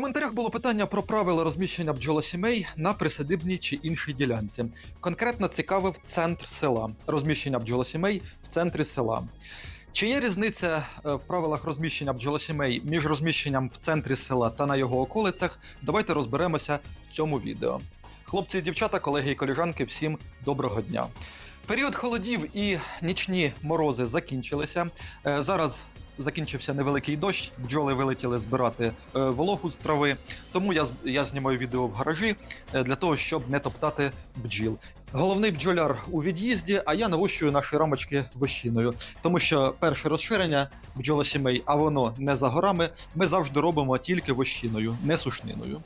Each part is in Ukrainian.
коментарях було питання про правила розміщення бджолосімей на присадибній чи іншій ділянці. Конкретно цікавив центр села, розміщення бджолосімей в центрі села. Чи є різниця е, в правилах розміщення бджолосімей між розміщенням в центрі села та на його околицях? Давайте розберемося в цьому відео. Хлопці і дівчата, колеги і коліжанки, всім доброго дня. Період холодів і нічні морози закінчилися. Е, Зараз закінчився невеликий дощ, бджоли вилетіли збирати е, вологу з трави. Тому я, я знімаю відео в гаражі е, для того, щоб не топтати бджіл. Головний бджоляр у від'їзді, а я навощую наші рамочки вощиною, тому що перше розширення бджолосімей, а воно не за горами, ми завжди робимо тільки вощиною, не сушниною.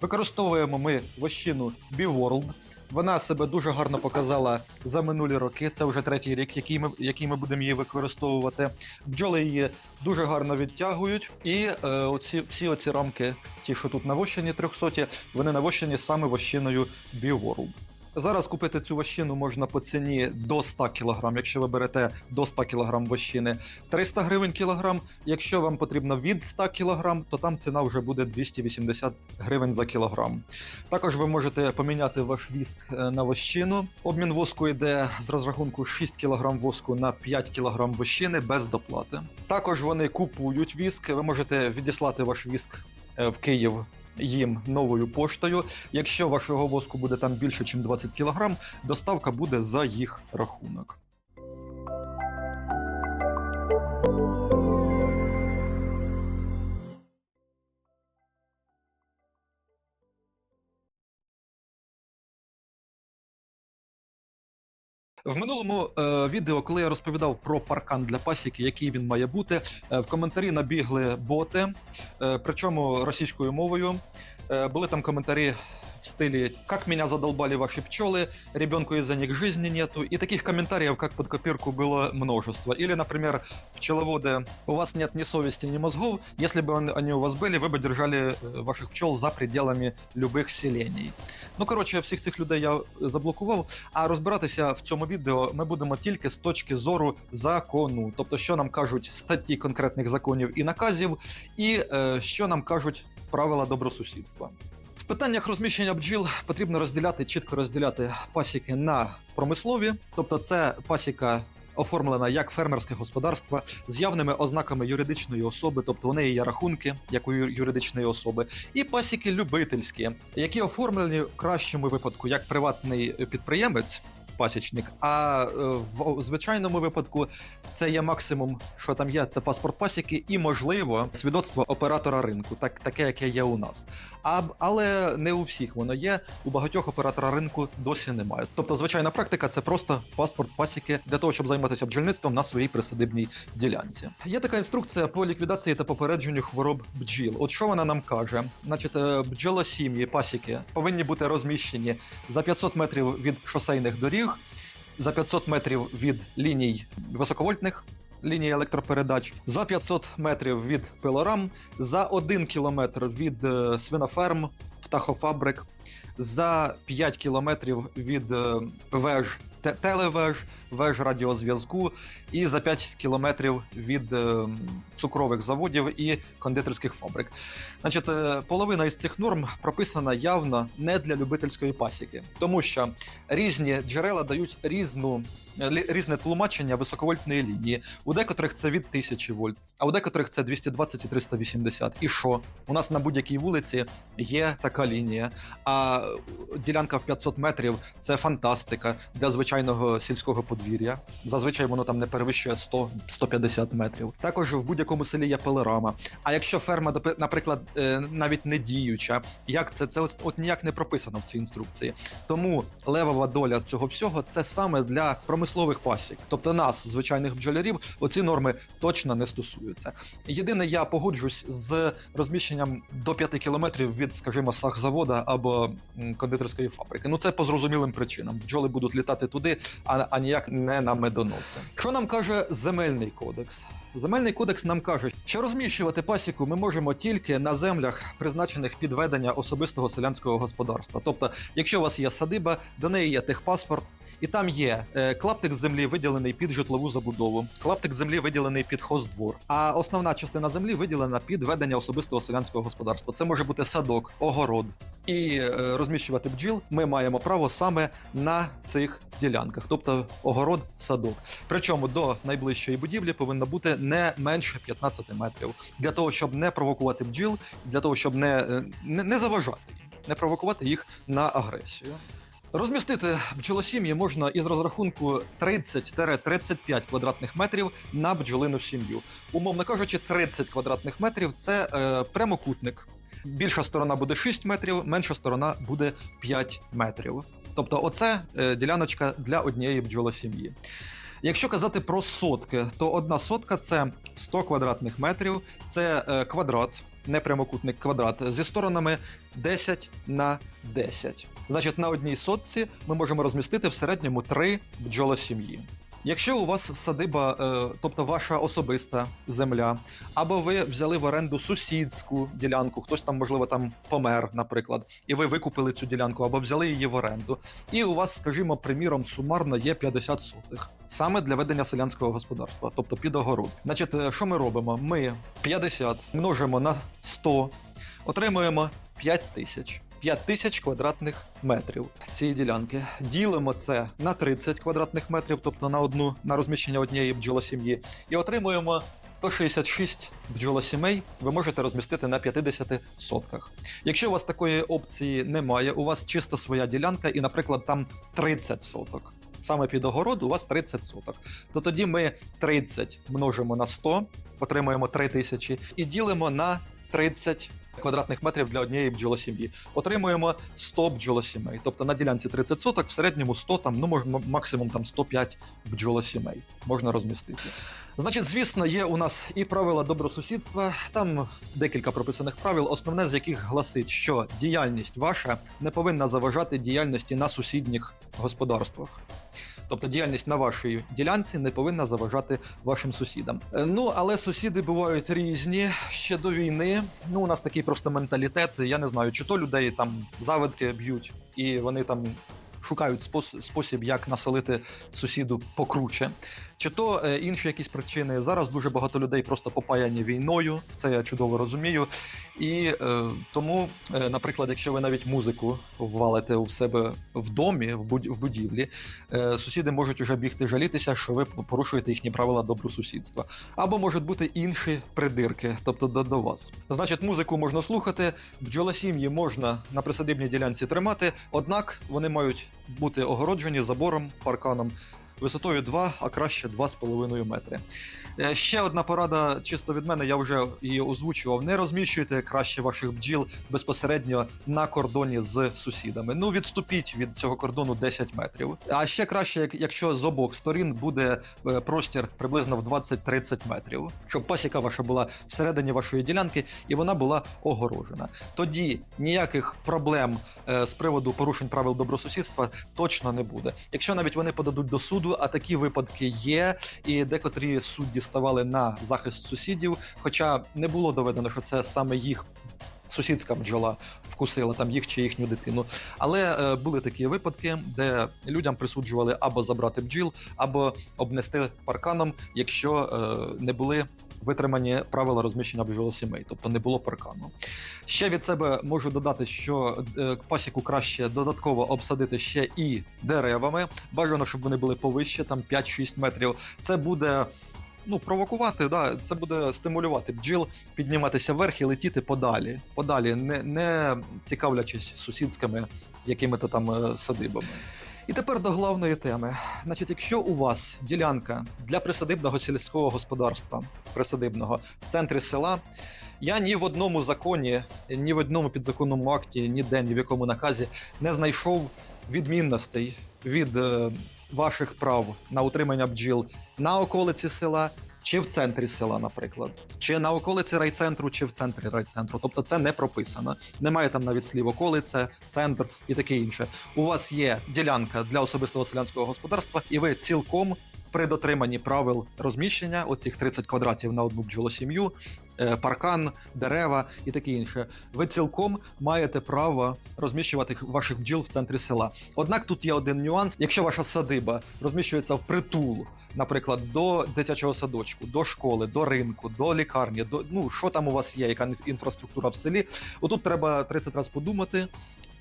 Використовуємо ми вощину BeWorld. Вона себе дуже гарно показала за минулі роки. Це вже третій рік, який ми, який ми будемо її використовувати. Бджоли її дуже гарно відтягують. І е, оці, всі оці рамки, ті, що тут навощені 300, вони навощені саме вощиною BeWorld. Зараз купити цю вощину можна по ціні до 100 кг, якщо ви берете до 100 кг вощини 300 гривень кілограм. Якщо вам потрібно від 100 кг, то там ціна вже буде 280 гривень за кілограм. Також ви можете поміняти ваш віск е, на вощину. Обмін воску йде з розрахунку 6 кг воску на 5 кг вощини без доплати. Також вони купують віск. Ви можете відіслати ваш віск е, в Київ. Їм новою поштою. Якщо вашого воску буде там більше, ніж 20 кг, доставка буде за їх рахунок. В минулому е, відео, коли я розповідав про паркан для пасіки, який він має бути, е, в коментарі набігли боти, е, причому російською мовою. Е, були там коментарі в стилі «Как меня задолбали ваши пчелы, ребенку из-за них жизни нету». И таких комментариев, как под копирку, было множество. Или, например, пчеловоды, у вас нет ни совести, ни мозгов. Если бы он- они у вас были, вы бы держали э, ваших пчел за пределами любых селений. Ну, коротше, всіх цих людей я заблокував. А розбиратися в цьому відео ми будемо тільки з точки зору закону, тобто, що нам кажуть статті конкретних законів і наказів, і е, що нам кажуть правила добросусідства. В питаннях розміщення бджіл потрібно розділяти, чітко розділяти пасіки на промислові, тобто це пасіка. Оформлена як фермерське господарство з явними ознаками юридичної особи, тобто у неї є рахунки як у юридичної особи, і пасіки любительські, які оформлені в кращому випадку як приватний підприємець, пасічник. А е, в звичайному випадку це є максимум, що там є, це паспорт пасіки, і можливо свідоцтво оператора ринку, так таке, яке є у нас. А але не у всіх воно є. У багатьох оператора ринку досі немає. Тобто, звичайна практика це просто паспорт пасіки для того, щоб займатися бджільництвом на своїй присадибній ділянці. Є така інструкція по ліквідації та попередженню хвороб бджіл. От що вона нам каже? Значить, е, бджолосім'ї, пасіки повинні бути розміщені за 500 метрів від шосейних доріг, за 500 метрів від ліній високовольтних. ліній електропередач за 500 метрів від пилорам, за 1 кілометр від е, свиноферм, птахофабрик, за 5 кілометрів від е, веж телевеж, веж радіозв'язку, і за 5 кілометрів від е, цукрових заводів і кондитерських фабрик. Значить, е, половина із цих норм прописана явно не для любительської пасіки, тому що різні джерела дають різну. Е, Різне тлумачення високовольтної лінії. У декотрих це від 1000 вольт, а у декотрих це 220 і 380. І що? У нас на будь-якій вулиці є така лінія. А е, ділянка в 500 метрів це фантастика для звичайного сільського подвір'я. Зазвичай воно там не перевищує 100-150 метрів. Також в будь-якому селі є пелерама. А якщо ферма, наприклад, е, навіть не діюча, як це? Це от, от ніяк не прописано в цій інструкції. Тому левова доля цього всього це саме для промислових пасік. Тобто нас, звичайних бджолярів, оці норми точно не стосуються. Єдине, я погоджусь з розміщенням до 5 кілометрів від, скажімо, сахзавода або кондитерської фабрики. Ну це по зрозумілим причинам. Бджоли будуть літати туди, а, а ніяк не на медоноси. Що нам каже земельний кодекс? Земельний кодекс нам каже, що розміщувати пасіку ми можемо тільки на землях, призначених під ведення особистого селянського господарства. Тобто, якщо у вас є садиба, до неї є техпаспорт, І там є е, клаптик землі виділений під житлову забудову, клаптик землі виділений під хоздвор. А основна частина землі виділена під ведення особистого селянського господарства. Це може бути садок, огород. І е, розміщувати бджіл ми маємо право саме на цих ділянках, тобто огород, садок. Причому до найближчої будівлі повинно бути не менше 15 метрів для того, щоб не провокувати бджіл, для того, щоб не, е, не, не заважати не провокувати їх на агресію. Розмістити бджолосім'ї можна із розрахунку 30-35 квадратних метрів на бджолину сім'ю. Умовно кажучи, 30 квадратних метрів це е, прямокутник. Більша сторона буде 6 метрів, менша сторона буде 5 метрів. Тобто, оце е, діляночка для однієї бджолосім'ї. Якщо казати про сотки, то одна сотка це 100 квадратних метрів, це е, квадрат, не прямокутник квадрат, зі сторонами 10 на 10. Значить, на одній сотці ми можемо розмістити в середньому 3 бджолосім'ї. Якщо у вас садиба, е, тобто ваша особиста земля, або ви взяли в оренду сусідську ділянку, хтось там, можливо, там помер, наприклад, і ви викупили цю ділянку або взяли її в оренду, і у вас, скажімо, приміром, сумарно є 50 сотих саме для ведення селянського господарства, тобто під огород. Значить, е, що ми робимо? Ми 50 множимо на 100, отримуємо 5 тисяч. 5 тисяч квадратних метрів цієї ділянки. Ділимо це на 30 квадратних метрів, тобто на одну на розміщення однієї бджолосім'ї, і отримуємо 166 бджолосімей ви можете розмістити на 50 сотках. Якщо у вас такої опції немає, у вас чисто своя ділянка, і, наприклад, там 30 соток. Саме під огород у вас 30 соток. То тоді ми 30 множимо на 100, отримуємо 3 тисячі, і ділимо на 30 квадратних метрів для однієї бджолосім'ї. Отримуємо 100 бджолосімей. Тобто на ділянці 30 соток, в середньому 100, там, ну мож- м- максимум там 105 бджолосімей можна розмістити. Значить, звісно, є у нас і правила добросусідства. Там декілька прописаних правил, основне з яких гласить, що діяльність ваша не повинна заважати діяльності на сусідніх господарствах. Тобто діяльність на вашій ділянці не повинна заважати вашим сусідам. Е, Ну але сусіди бувають різні ще до війни. Ну у нас такий просто менталітет. Я не знаю, чи то людей там завидки б'ють, і вони там шукають спосіб, як насолити сусіду покруче. Чи то е, інші якісь причини. Зараз дуже багато людей просто попаяні війною, це я чудово розумію. І е, тому, е, наприклад, якщо ви навіть музику ввалите у себе в домі, в, буд- в будівлі, е, сусіди можуть уже бігти жалітися, що ви порушуєте їхні правила добросусідства. Або можуть бути інші придирки, тобто до, до вас. Значить, музику можна слухати, бджолосім'ї можна на присадибній ділянці тримати, однак вони мають бути огороджені забором, парканом. Висотою 2, а краще 2,5 метри. Е, Ще одна порада, чисто від мене, я вже її озвучував. Не розміщуйте краще ваших бджіл безпосередньо на кордоні з сусідами. Ну, відступіть від цього кордону 10 метрів. А ще краще, якщо з обох сторін буде е, простір приблизно в 20-30 метрів, щоб пасіка ваша була всередині вашої ділянки і вона була огорожена. Тоді ніяких проблем е, з приводу порушень правил добросусідства точно не буде. Якщо навіть вони подадуть до суду, а такі випадки є, і декотрі судді ставали на захист сусідів, хоча не було доведено, що це саме їх. Сусідська бджола вкусила там їх чи їхню дитину. Але е, були такі випадки, де людям присуджували або забрати бджіл, або обнести парканом, якщо е, не були витримані правила розміщення бджолосімей, тобто не було паркану. Ще від себе можу додати, що е, пасіку краще додатково обсадити ще і деревами. Бажано, щоб вони були повище, там 5-6 метрів. Це буде. Ну, провокувати, да, це буде стимулювати бджіл підніматися вверх і летіти подалі, подалі, не, не цікавлячись сусідськими якими-то там е, садибами. І тепер до головної теми. Значить, якщо у вас ділянка для присадибного сільського господарства, присадибного в центрі села, я ні в одному законі, ні в одному підзаконному акті, ніде, ні в якому наказі не знайшов відмінностей від е, ваших прав на утримання бджіл на околиці села. Чи в центрі села, наприклад, чи на околиці райцентру, чи в центрі райцентру. Тобто це не прописано. Немає там навіть слів околиця, центр і таке інше. У вас є ділянка для особистого селянського господарства, і ви цілком при дотриманні правил розміщення оцих 30 квадратів на одну бджолосім'ю паркан, дерева і таке інше. Ви цілком маєте право розміщувати ваших бджіл в центрі села. Однак тут є один нюанс: якщо ваша садиба розміщується в притул, наприклад, до дитячого садочку, до школи, до ринку, до лікарні, до ну що там у вас є, яка інфраструктура в селі. Отут треба 30 разів подумати.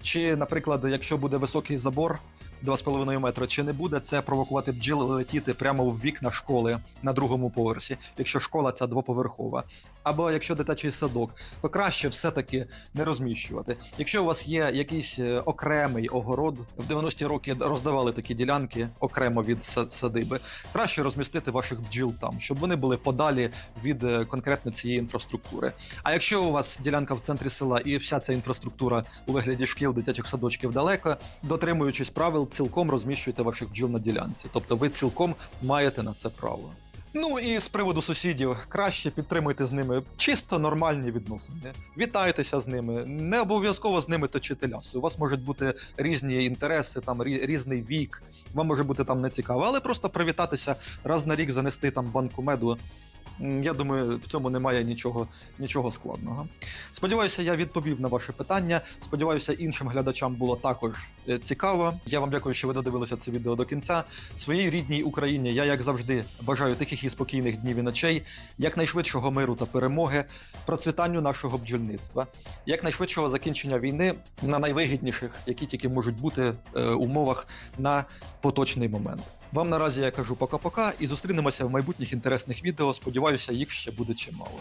Чи, наприклад, якщо буде високий забор 2,5 метра, чи не буде це провокувати бджіл летіти прямо в вікна школи на другому поверсі, якщо школа ця двоповерхова. Або якщо дитячий садок, то краще все-таки не розміщувати. Якщо у вас є якийсь е, окремий огород, в 90-ті роки роздавали такі ділянки окремо від садиби, краще розмістити ваших бджіл там, щоб вони були подалі від е, конкретно цієї інфраструктури. А якщо у вас ділянка в центрі села і вся ця інфраструктура у вигляді шкіл, дитячих садочків далеко, дотримуючись правил, цілком розміщуйте ваших бджіл на ділянці. Тобто ви цілком маєте на це право. Ну і з приводу сусідів, краще підтримуйте з ними чисто нормальні відносини. Вітайтеся з ними. Не обов'язково з ними точити лясу. У вас можуть бути різні інтереси, там різний вік. Вам може бути там не цікаво, але просто привітатися раз на рік занести там банку меду. Я думаю, в цьому немає нічого, нічого складного. Сподіваюся, я відповів на ваше питання. Сподіваюся, іншим глядачам було також е, цікаво. Я вам дякую, що ви додивилися це відео до кінця. Своїй рідній Україні я, як завжди, бажаю тихих і спокійних днів і ночей, якнайшвидшого миру та перемоги, процвітанню нашого бджільництва, якнайшвидшого закінчення війни на найвигідніших, які тільки можуть бути е, умовах на поточний момент. Вам наразі я кажу пока-пока і зустрінемося в майбутніх інтересних відео. Сподіваюся, їх ще буде чимало.